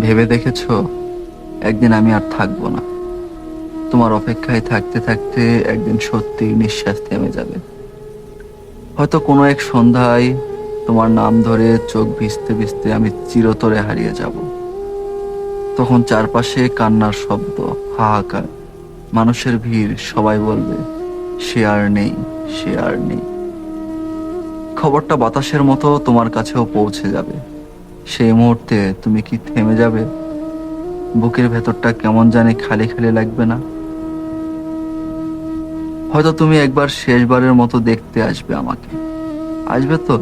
ভেবে দেখেছ? একদিন আমি আর থাকব না। তোমার অপেক্ষায় থাকতে থাকতে একদিন সত্যি নিঃশ্বাস থেমে যাবে। হয়তো কোনো এক সন্ধ্যায় তোমার নাম ধরে চোখ ভিজতে ভিজতে আমি চিরতরে হারিয়ে যাব। তখন চারপাশে কান্নার শব্দ, হাহাকার, মানুষের ভিড়, সবাই বলবে, সে আর নেই, সে আর নেই। খবরটা বাতাসের মতো তোমার কাছেও পৌঁছে যাবে। সেই মুহূর্তে তুমি কি থেমে যাবে? বুকের ভেতরটা কেমন জানি খালি খালি লাগবে না। হয়তো তুমি একবার শেষবারের মতো দেখতে আসবে আমাকে। আসবে তো?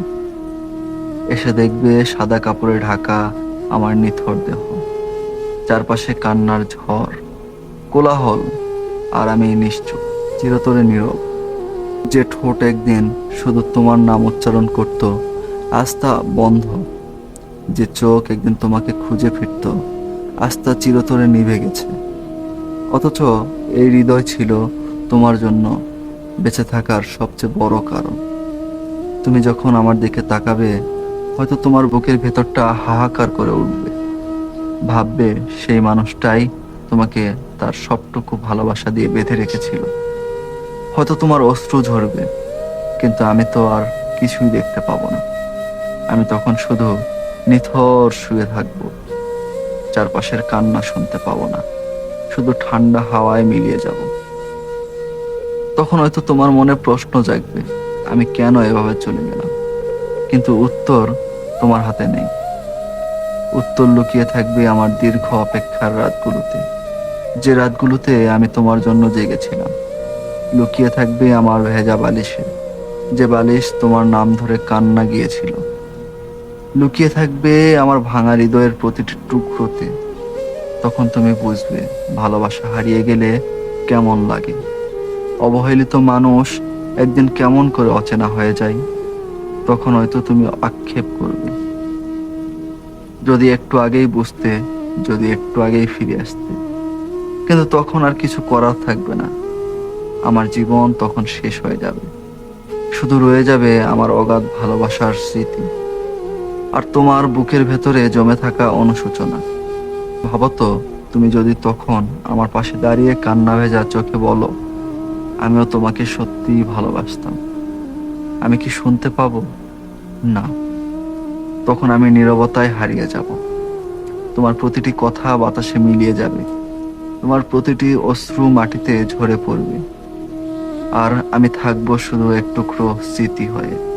এসে দেখবে সাদা কাপড়ে ঢাকা, আমার নিথর দেহ। চারপাশে কান্নার ঝড়, কোলাহল, আর আমি নিশ্চুপ, চিরতরে নীরব। যে ঠোঁট একদিন শুধু তোমার নাম উচ্চারণ করত আস্থা বন্ধ। যে চোখ একদিন তোমাকে খুঁজে ফিরত আজ তা চিরতরে নিভে গেছে। অথচ এই হৃদয় ছিল তোমার জন্য বেঁচে থাকার সবচেয়ে বড় কারণ। তুমি যখন আমার দিকে তাকাবে, হয়তো তোমার বুকের ভেতরটা হাহাকার করে উঠবে। ভাববে সেই মানুষটাই তোমাকে তার সবটুকু ভালোবাসা দিয়ে বেঁধে রেখেছিল। হয়তো তোমার অস্ত্র ঝরবে, কিন্তু আমি তো আর কিছুই দেখতে পাবো না। আমি তখন শুধু নিথর শুয়ে থাকব। চারপাশের কান্না শুনতে পাবো না। শুধু ঠান্ডা হাওয়ায় মিলিয়ে যাব। তখন হয়তো তোমার মনে প্রশ্ন জাগবে, আমি কেন এভাবে চলে গেলাম? কিন্তু উত্তর তোমার হাতে নেই। উত্তর লুকিয়ে থাকবে আমার দীর্ঘ অপেক্ষার রাতগুলোতে। যে রাতগুলোতে আমি তোমার জন্য জেগেছিলাম, লুকিয়ে থাকবে আমার ভেজা বালিশে। যে বালিশ তোমার নাম ধরে কান্না গিয়েছিল লুকিয়ে থাকবে আমার ভাঙা হৃদয়ের প্রতিটি টুকরোতে। তখন তুমি বুঝবে, ভালোবাসা হারিয়ে গেলে কেমন লাগে। অবহেলিত মানুষ একদিন কেমন করে অচেনা হয়ে যায়, তখন হয়তো তুমি আক্ষেপ করবে। যদি একটু আগেই বুঝতে, যদি একটু আগেই ফিরে আসতে। কিন্তু তখন আর কিছু করার থাকবে না। আমার জীবন তখন শেষ হয়ে যাবে। শুধু রয়ে যাবে আমার অগাধ ভালোবাসার স্মৃতি। আর তোমার বুকের ভেতরে জমে থাকা অনুশোচনা। ভাবতো, তুমি যদি তখন আমার পাশে দাঁড়িয়ে কান্না ভেজা চোখে বলো, আমিও তোমাকে সত্যিই ভালোবাসতাম। আমি কি শুনতে পাবো? না। তখন আমি নীরবতায় হারিয়ে যাব। তোমার প্রতিটি কথা বাতাসে মিলিয়ে যাবে। তোমার প্রতিটি অশ্রু মাটিতে ঝরে পড়বে। আর আমি থাকব শুধু এক টুকরো স্মৃতি হয়ে।